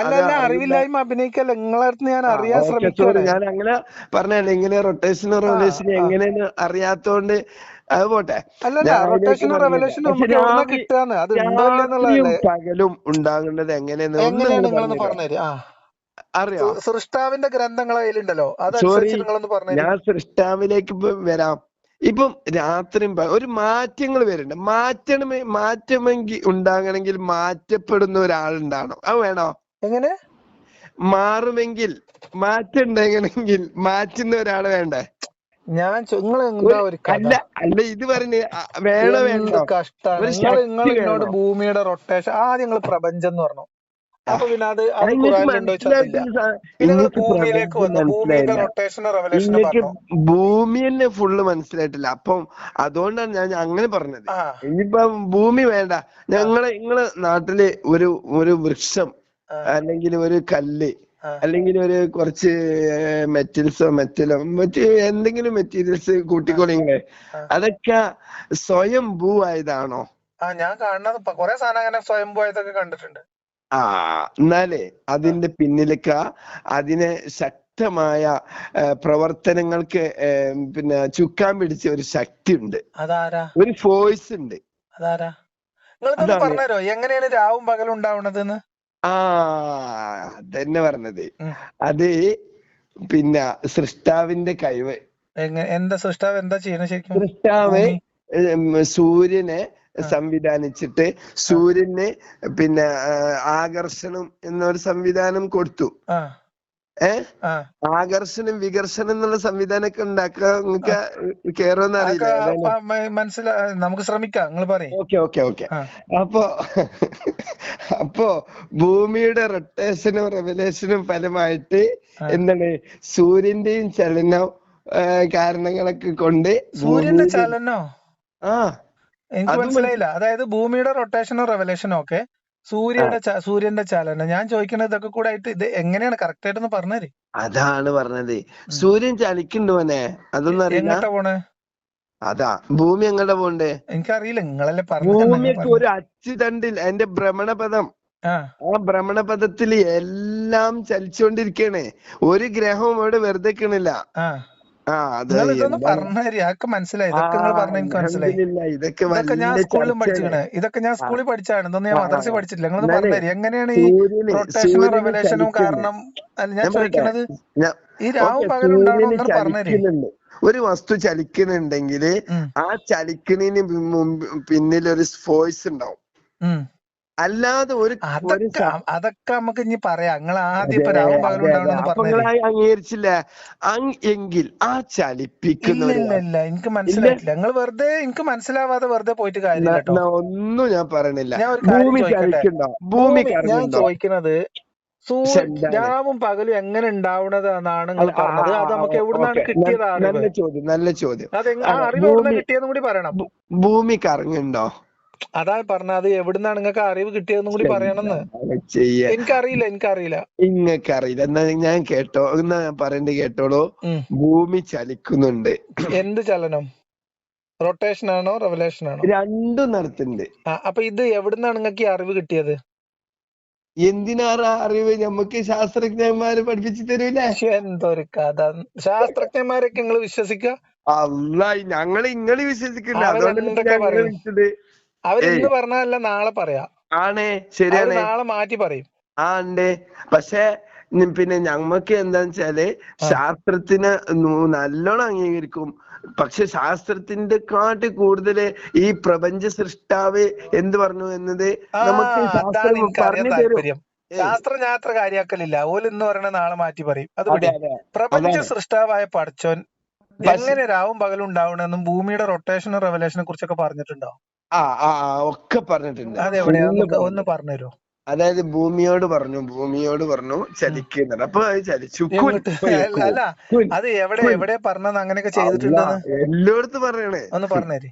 അത് അല്ല അറിവില്ലായ്മ അഭിനയിക്കല്ല. നിങ്ങളെ അടുത്ത് ഞാൻ അറിയാൻ ശ്രമിക്കുന്നു ഞാൻ അങ്ങനെ പറഞ്ഞല്ലേ ഇങ്ങനെ റൊട്ടേഷനും ആ എങ്ങനെയാണ് അറിയാത്തോണ്ട് അത് പോട്ടെ. റൊട്ടേഷനും പകലും ഉണ്ടാകേണ്ടത് എങ്ങനെയെന്ന് അറിയോ? സൃഷ്ടാവിന്റെ ഗ്രന്ഥങ്ങൾ അതിലുണ്ടല്ലോ ഞാൻ സൃഷ്ടാവിലേക്ക് വരാം. ഇപ്പം രാത്രിയും ഒരു മാറ്റങ്ങൾ വരുന്നുണ്ട്. മാറ്റണം മാറ്റമെങ്കിൽ ഉണ്ടാകണമെങ്കിൽ മാറ്റപ്പെടുന്ന ഒരാളുണ്ടാണോ അത് വേണോ? എങ്ങനെ? മാറുമെങ്കിൽ മാറ്റം ഉണ്ടാകണമെങ്കിൽ മാറ്റുന്ന ഒരാൾ വേണ്ടേ? ഞാൻ നിങ്ങൾ എന്താ ഒരു അല്ല അല്ല ഇത് പറഞ്ഞ് വേണോ വേണ്ടോ? കഷ്ടാണ്? ഒരു നിങ്ങൾ എന്നോട് ഭൂമിയുടെ റൊട്ടേഷൻ ആദ്യം നിങ്ങൾ പ്രപഞ്ചം എന്ന് പറഞ്ഞു. അപ്പൊ പിന്നെ അത് ഭൂമിയിലേക്ക് വന്നു ഭൂമിന്റെ റൊട്ടേഷനും നിങ്ങൾക്ക് പറഞ്ഞു? ഭൂമി തന്നെ ഫുള്ള് മനസ്സിലായിട്ടില്ല. അപ്പം അതുകൊണ്ടാണ് ഞാൻ അങ്ങനെ പറഞ്ഞത്. ഇനിയിപ്പം ഭൂമി വേണ്ട. ഞങ്ങളെ നിങ്ങളെ നാട്ടിൽ ഒരു ഒരു വൃക്ഷം അല്ലെങ്കിൽ ഒരു കല്ല് അല്ലെങ്കിൽ ഒരു കുറച്ച് മെറ്റൽസോ മെറ്റലോ മറ്റ് എന്തെങ്കിലും മെറ്റീരിയൽസ് ആ. കൂട്ടിക്കോളി അതൊക്കെ സ്വയം ഭൂ ആ ഞാൻ കാണുന്നത് കൊറേ സാധനം അങ്ങനെ സ്വയംഭൂയതൊക്കെ കണ്ടിട്ടുണ്ട്. ആ എന്നാലേ അതിന്റെ പിന്നിലേക്ക് അതിനെ ശക്തമായ പ്രവർത്തനങ്ങൾക്ക് പിന്നെ ചുക്കാൻ പിടിച്ച ഒരു ശക്തി ഉണ്ട് ഒരു ഫോഴ്സ് ഉണ്ട്. അതാണ്. എങ്ങനെയാണ് രാവും പകലും ഉണ്ടാവണത് എന്ന് ആ അതന്നെ പറഞ്ഞത്. അത് പിന്നെ സൃഷ്ടാവിന്റെ കഴിവ്. എന്താ സൃഷ്ടാവ്? എന്താ ചെയ്യണ ശരിക്കും? സൃഷ്ടാവ് സൂര്യനെ സംവിധാനിച്ചിട്ട് സൂര്യന് പിന്നെ ആകർഷണം എന്നൊരു സംവിധാനം കൊടുത്തു. ഏ? ആകർഷണം വികർഷണം എന്നുള്ള സംവിധാനമൊക്കെ ഒക്കെ ഉണ്ടാക്കാൻ നിങ്ങൾക്ക് കേറുമെന്ന് അറിയില്ല. മനസ്സിലാ നമുക്ക് ശ്രമിക്കാം. നിങ്ങൾ പറയും. Okay okay okay. അപ്പോ അപ്പോ ഭൂമിയുടെ റൊട്ടേഷനും റെവലേഷനും ഫലമായിട്ട് എന്താണ്? സൂര്യന്റെയും ചലനം കാരണങ്ങളൊക്കെ കൊണ്ട് സൂര്യന്റെ ചലനോ? ആ. എനിക്ക് മനസ്സിലായില്ല. അതായത് ഭൂമിയുടെ റൊട്ടേഷനും റെവലേഷനും ഒക്കെ സൂര്യയുടെ സൂര്യന്റെ ചലനം. ഞാൻ ചോദിക്കുന്നത് ഇതൊക്കെ കൂടെ ആയിട്ട് ഇത് എങ്ങനെയാണ് കറക്റ്റ് ആയിട്ടൊന്ന് പറഞ്ഞത് അതാണ് പറഞ്ഞത്. സൂര്യൻ ചലിക്കുന്നുണ്ട് മോനെ? അതൊന്നും അറിയില്ല. പോണേ? അതാ ഭൂമി എങ്ങടെ പോണ്ടേ? എനിക്കറിയില്ല. നിങ്ങളല്ലേ പറഞ്ഞു. ഭൂമിക്ക് ഒരു അച്ചുതണ്ടിൽ അതിന്റെ ഭ്രമണപഥം. ആ. ആ ഭ്രമണപഥത്തിൽ എല്ലാം ചലിച്ചുകൊണ്ടിരിക്കണേ ഒരു ഗ്രഹവും അവിടെ വെറുതെ നിക്കണില്ല. ഇതൊക്കെ പറഞ്ഞ ഞാൻ സ്കൂളിലും. പഠിച്ചിക്കണ് ഇതൊക്കെ ഞാൻ സ്കൂളിൽ പഠിച്ചാണ്. ഇതൊന്നും ഞാൻ മദ്രസ പഠിച്ചിട്ടില്ല. നിങ്ങളൊന്ന് എന്നാലേ എങ്ങനെയാണ് ഈ റൊട്ടേഷനും റെവലേഷനും കാരണം അല്ല ഞാൻ ചോദിക്കണത് ഈ രാവും പകലും ഉണ്ടാവണമെന്ന് പറഞ്ഞേരി ഒരു വസ്തു ചലിക്കുന്നുണ്ടെങ്കിൽ ആ ചലിക്കുന്നതിന് പിന്നിൽ ഒരു ഫോഴ്സ് ഉണ്ടാവും. അല്ലാതെ ഒരു അതൊക്കെ അതൊക്കെ നമുക്ക് ഇനി പറയാം. നിങ്ങൾ ആദ്യം അംഗീകരിച്ചില്ല. എങ്കിൽ ആ ചലിപ്പിക്കുന്ന ഇല്ല എനിക്ക് മനസ്സിലായിട്ടില്ല. നിങ്ങൾ വെറുതെ എനിക്ക് മനസ്സിലാവാതെ വെറുതെ പോയിട്ട് കാര്യമില്ല ഒന്നും ഞാൻ പറയണില്ല. ഭൂമി ഞാൻ ചോദിക്കുന്നത് രാവും പകലും എങ്ങനെ ഉണ്ടാവണത് എന്നാണ് നിങ്ങൾ പറഞ്ഞത്. അത് നമുക്ക് എവിടുന്നാണ് ഓക്കേ. കിട്ടിയത് നല്ല- ചോദ്യം നല്ല ചോദ്യം. അത് ആ അറിവ് എവിടുന്ന കിട്ടിയെന്നും കൂടി പറയണം. ഭൂമി കറങ്ങുന്നുണ്ടോ? അതാ പറഞ്ഞ അത് എവിടുന്നാണ് നിങ്ങൾക്ക് അറിവ് കിട്ടിയതെന്നും കൂടി പറയണമെന്ന്. എനിക്കറിയില്ല എനിക്കറിയില്ല. നിങ്ങൾക്കറിയില്ല. എന്നാ ഞാൻ കേട്ടോ എന്നാ ഞാൻ പറയണ്ട കേട്ടോളൂ. ഭൂമി ചലിക്കുന്നുണ്ട്. എന്ത് ചലനം? റൊട്ടേഷൻ ആണോ റെവലേഷൻ ആണോ രണ്ടും നടത്തുന്നുണ്ട് അപ്പൊ ഇത് എവിടുന്നാണ് നിങ്ങൾക്ക് ഈ അറിവ് കിട്ടിയത്? എന്തിനാണ് അറിവ്? നമുക്ക് ശാസ്ത്രജ്ഞന്മാര് പഠിപ്പിച്ചു തരൂലേ? എന്തൊരു കഥ. ശാസ്ത്രജ്ഞന്മാരൊക്കെ നിങ്ങൾ വിശ്വസിക്കുക അല്ല ഞങ്ങൾ ഇങ്ങൾ വിശ്വസിക്കില്ല അതുകൊണ്ട് ഇന്ന് പറഞ്ഞല്ല നാളെ പറയാ. ആണ് ശരിയാണ്. നാളെ മാറ്റി പറയും. ആ ഉണ്ട്. പക്ഷെ പിന്നെ ഞമ്മക്ക് എന്താന്ന് വെച്ചാൽ. ശാസ്ത്രത്തിന് നല്ലോണം അംഗീകരിക്കും. പക്ഷെ ശാസ്ത്രത്തിന്റെ കാട്ടി കൂടുതൽ ഈ പ്രപഞ്ച സൃഷ്ടാവ് എന്ത് പറഞ്ഞു എന്നത് നമുക്ക് പറഞ്ഞു തരും. ശാസ്ത്രം ഞാൻ അത്ര കാര്യാക്കലില്ല. ഓൽ ഇന്ന് പറയണ നാളെ മാറ്റി പറയും. അത് പ്രപഞ്ച. സൃഷ്ടാവായ പടച്ചോൻ എങ്ങനെ രാവും പകലും ഉണ്ടാവണമെന്നും ഭൂമിയുടെ റൊട്ടേഷനും റെവലേഷനെ കുറിച്ചൊക്കെ പറഞ്ഞിട്ടുണ്ടോ? ആ ആ ഒക്കെ പറഞ്ഞിട്ടുണ്ട്. ഒന്ന് പറഞ്ഞു. അതായത് ഭൂമിയോട് പറഞ്ഞു ഭൂമിയോട് പറഞ്ഞു ചലിക്കുന്നുണ്ട് അപ്പൊ അത് ചലിച്ചു അല്ല അത് എവിടെ. എവിടെ പറഞ്ഞത്? അങ്ങനെയൊക്കെ ചെയ്തിട്ടുണ്ടെന്ന്? എല്ലായിടത്തും പറയണേ. ഒന്ന് പറഞ്ഞേരി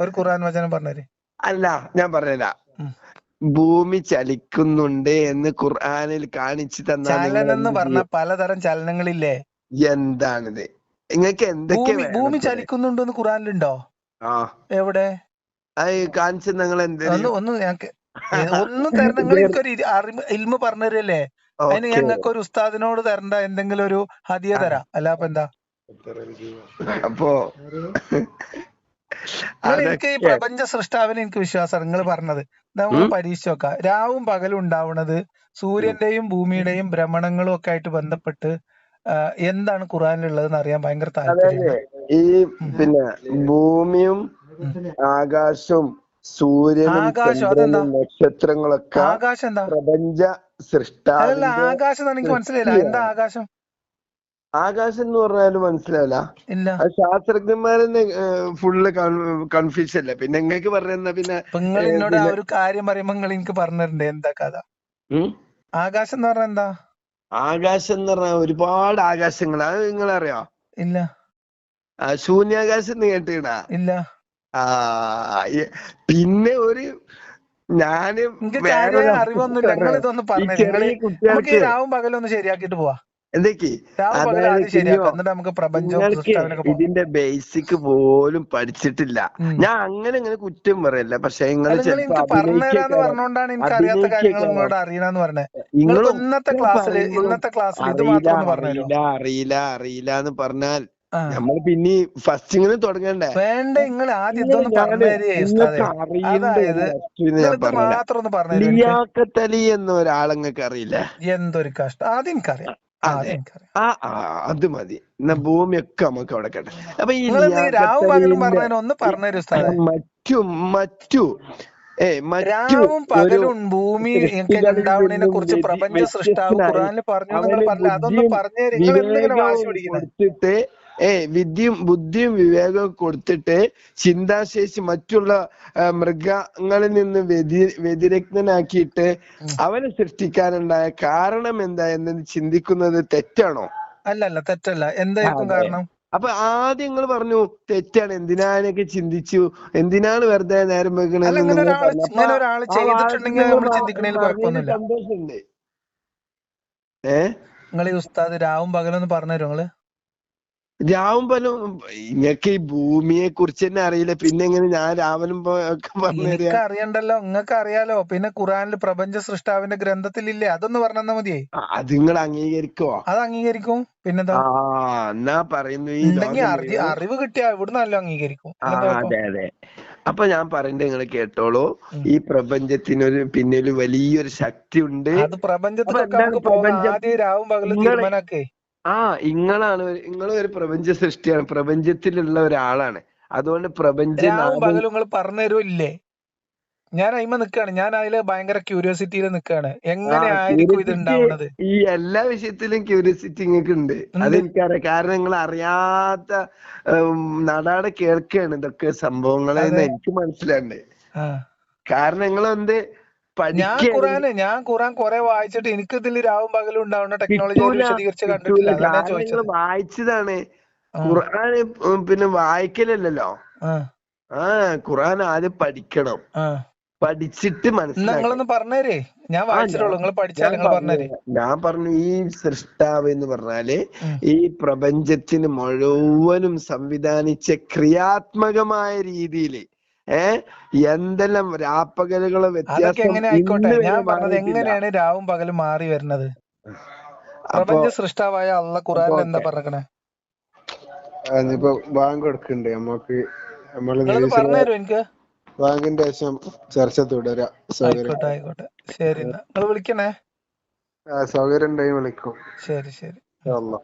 ഒരു ഖുർആൻ വചനം പറഞ്ഞേരി അല്ല ഞാൻ പറഞ്ഞില്ല ഭൂമി ചലിക്കുന്നുണ്ട് എന്ന് ഖുർആനിൽ കാണിച്ചു തന്ന ചലനം എന്ന് പറഞ്ഞ പലതരം ചലനങ്ങളില്ലേ? എന്താണിത്? നിങ്ങൾക്ക് എന്തൊക്കെ ഭൂമി ചലിക്കുന്നുണ്ടോ എന്ന് ഖുർആനിലുണ്ടോ? ആ. എവിടെ? കാണിച്ചു നിങ്ങൾ ഒന്ന് ഒന്ന് ഞങ്ങക്ക് ഒന്നും തരണം (laughs) നിങ്ങൾ എനിക്കൊരു അറിവ് ഇൽമ പറഞ്ഞു തരല്ലേ അതിന്. ഞങ്ങൾക്ക് ഒരു ഉസ്താദിനോട് തരണ്ട എന്തെങ്കിലും ഒരു ഹതിയ തരാം. അല്ല അപ്പൊ എന്താ? അപ്പോ എനിക്ക് ഈ പ്രപഞ്ച സൃഷ്ടാവിന് എനിക്ക് വിശ്വാസമാണ് നിങ്ങൾ പറഞ്ഞത്. നമുക്ക് പരീക്ഷ പരീക്ഷിച്ച് നോക്കാം. രാവും പകലും ഉണ്ടാവുന്നത് സൂര്യന്റെയും ഭൂമിയുടെയും ഭ്രമണങ്ങളും ഒക്കെ ആയിട്ട് ബന്ധപ്പെട്ട് എന്താണ് ഖുറാനിലുള്ളതെന്ന് അറിയാൻ ഭയങ്കര താല്പര്യം ഈ പിന്നെ ഭൂമിയും ആകാശവും സൂര്യനും ചന്ദ്രനും നക്ഷത്രങ്ങളൊക്കെ ആകാശം എന്താ? പ്രപഞ്ച സൃഷ്ടാവിന്റെ ആകാശം എനിക്ക് മനസ്സിലായില്ല. എന്താ ആകാശം? ആകാശം എന്ന് പറഞ്ഞാലും മനസ്സിലാവില്ല. ഇല്ല. ശാസ്ത്രജ്ഞന്മാരെന്നെ ഫുള്ള് കൺഫ്യൂഷൻ അല്ലേ? പിന്നെ നിങ്ങൾക്ക് പറഞ്ഞ പിന്നെ നിങ്ങൾ എന്നോട് ആ ഒരു കാര്യം പറയുമ്പോ നിങ്ങൾ എനിക്ക് പറഞ്ഞിട്ടുണ്ട് എന്താ കഥ? ആകാശം എന്ന് പറഞ്ഞാൽ എന്താ? ആകാശം എന്ന് പറഞ്ഞാൽ ഒരുപാട് ആകാശങ്ങൾ അത് നിങ്ങളറിയോ ഇല്ല. ആ, ശൂന്യാകാശം എന്ന് കേട്ടിണ ഇല്ല. ആ പിന്നെ ഒരു ഞാൻ അറിവൊന്നുമില്ല. നിങ്ങൾ ഇതൊന്ന് പറഞ്ഞു രാവും ശരിയാക്കിട്ട് പോവാ. എന്തൊക്കെ? ഇതിന്റെ ബേസിക് പോലും പഠിച്ചിട്ടില്ല. ഞാൻ അങ്ങനെ ഇങ്ങനെ കുറ്റം പറയല്ല. പക്ഷെ നിങ്ങൾ എനിക്ക് പറഞ്ഞുതരാന്ന് അറിയാത്ത കാര്യങ്ങൾ നിങ്ങളോട് അറിയണമെന്ന് പറഞ്ഞത് നിങ്ങൾ ഇന്നത്തെ ക്ലാസ്സിൽ ഇന്നത്തെ ക്ലാസ്സിൽ ഇത് മാത്രം അറിയില്ല അറിയില്ല അറിയില്ല എന്ന് പറഞ്ഞാൽ. നമ്മൾ പിന്നെ ഫസ്റ്റ് ഇങ്ങനെ തുടങ്ങണ്ടേ? വേണ്ട നിങ്ങൾ ആദ്യം മാത്രം ഒന്ന് ലിയാക്കത്തലി എന്ന ഒരാളെങ്ങൾക്ക് അറിയില്ല എന്തൊരു കഷ്ടം. ആദ്യം എനിക്കറിയാം. അതെ. ആ മതി. എന്നാ ഭൂമിയൊക്കെ നമുക്ക് അവിടെ കേട്ടെ. അപ്പൊ ഈ ഒന്ന് മറ്റു മറ്റു. രാവും പകലും ഭൂമി ഉണ്ടാവുന്നതിനെ കുറിച്ച് പ്രപഞ്ച സൃഷ്ടാവ് ഖുറാനിൽ പറഞ്ഞു നിങ്ങൾ അതൊന്ന് പറഞ്ഞു നിങ്ങൾ എന്തെങ്കിലും വാശി പിടിക്കുന്നത് ഏ വിദ്യയും ബുദ്ധിയും വിവേകവും കൊടുത്തിട്ട് ചിന്താശേഷി മറ്റുള്ള മൃഗങ്ങളിൽ നിന്ന് വ്യതി വ്യതിരക്തനാക്കിയിട്ട് അവനെ സൃഷ്ടിക്കാനുണ്ടായ കാരണം എന്താ എന്നത് ചിന്തിക്കുന്നത് തെറ്റാണോ? അല്ല അല്ല തെറ്റല്ല. എന്തായിരിക്കും കാരണം? അപ്പൊ ആദ്യം നിങ്ങൾ പറഞ്ഞു തെറ്റാണ്. എന്തിനാനൊക്കെ ചിന്തിച്ചു? എന്തിനാണ് വെറുതെ നേരം കുഴപ്പമൊന്നുമില്ല. സന്തോഷമുണ്ട് ഏ? നിങ്ങൾ ഈ ഉസ്താദ് രാവും പകലൊന്ന് പറഞ്ഞു നിങ്ങൾ രാവും പലും ഇങ്ങക്ക് ഈ ഭൂമിയെ കുറിച്ച് തന്നെ അറിയില്ല. പിന്നെ എങ്ങനെ ഞാൻ രാവലും ഒക്കെ പറഞ്ഞു അറിയണ്ടല്ലോ. നിങ്ങൾക്ക് അറിയാലോ. പിന്നെ ഖുറാനിൽ പ്രപഞ്ച സൃഷ്ടാവിന്റെ ഗ്രന്ഥത്തിലില്ലേ? അതൊന്ന് പറഞ്ഞു മതിയേ. അത് നിങ്ങൾ അംഗീകരിക്കോ? അത് അംഗീകരിക്കും. പിന്നെന്താ? ആ എന്നാ പറയുന്നു ഉണ്ടെങ്കിൽ അറിവ് കിട്ടിയ ഇവിടുന്നല്ലോ അംഗീകരിക്കും. അതെ അതെ. അപ്പൊ ഞാൻ പറയുന്നത് നിങ്ങൾ കേട്ടോളൂ. ഈ പ്രപഞ്ചത്തിനൊരു പിന്നിൽ വലിയൊരു ശക്തി ഉണ്ട് അത് പ്രപഞ്ചത്തിലൊക്കെ അപ്പൊ എന്താണ് നമുക്ക് പ്രപഞ്ചം? ആദ്യം രാവും പകലും തീരുമാനാക്കേ. ആ ഇങ്ങളാണ് ഇങ്ങൾ ഒരു പ്രപഞ്ച സൃഷ്ടിയാണ്. പ്രപഞ്ചത്തിലുള്ള ഒരാളാണ്. അതുകൊണ്ട് പ്രപഞ്ചം രാവും പകലും നിങ്ങൾ ഞാൻ അയിമ നിക്കാണ്. ഞാൻ അതിൽ ഭയങ്കര ക്യൂരിയോസിറ്റിയിൽ നിക്കാണ്. എങ്ങനെയായിരിക്കും ഇത് ഉണ്ടാവുന്നത് ഈ എല്ലാ വിഷയത്തിലും ക്യൂരിയോസിറ്റി നിങ്ങൾക്ക് ഉണ്ട്. അതെനിക്കറിയാം. കാരണം നിങ്ങൾ അറിയാത്ത നടാടെ കേൾക്കുകയാണ് ഇതൊക്കെ സംഭവങ്ങളെന്ന് എന്ന് എനിക്ക് മനസ്സിലാണ്ട്. കാരണം നിങ്ങൾ എന്ത് ഞാൻ ഖുറാൻ ഖുറാന് ഞാൻ ഖുറാൻ കുറെ വായിച്ചിട്ട് എനിക്ക് ഇതിൽ രാവും പകലും ഉണ്ടാവുന്ന ടെക്നോളജി വിശദീകരിച്ച് കണ്ടിട്ടില്ല. വായിച്ചതാണ്. ഖുർആൻ പിന്നെ വായിക്കലല്ലല്ലോ? ആ, ഖുറാൻ ഖുർആൻ ആദ്യം പഠിക്കണം. ആ. പഠിച്ചിട്ട് നിങ്ങളൊന്ന് പറഞ്ഞേരേ. ഞാൻ വായിച്ചിട്ടുള്ളൂ. നിങ്ങൾ പഠിച്ചാൽ നിങ്ങൾ പറഞ്ഞേരേ. ഞാൻ പറഞ്ഞു ഈ സൃഷ്ടാവ് എന്ന് പറഞ്ഞാൽ ഈ പ്രപഞ്ചത്തിന് മുഴുവനും സംവിധാനിച്ച ക്രിയാത്മകമായ രീതിയിൽ ഏ? എന്തെല്ലാം രാപ്പകലുകൾ വ്യത്യാസം എങ്ങനെയാണ് രാവും പകലും മാറി വരുന്നത്? പ്രപഞ്ച സൃഷ്ടാവായ അള്ള ഖുറാനിൽ എന്താ പറഞ്ഞേ അതിപ്പോ ബാങ്ക് കൊടുക്കണ്ട്? നമ്മക്ക് നമ്മൾ പറഞ്ഞുതരും എനിക്ക്? ബാങ്കിന്റെ ശേഷം ചർച്ച തുടരാം. ആയിക്കോട്ടെ ആയിക്കോട്ടെ. ശരി എന്നാ. നിങ്ങൾ വിളിക്കണേ? സൗകര്യം ഉണ്ടെങ്കിൽ വിളിക്കും. ശരി ശരി. അല്ലാ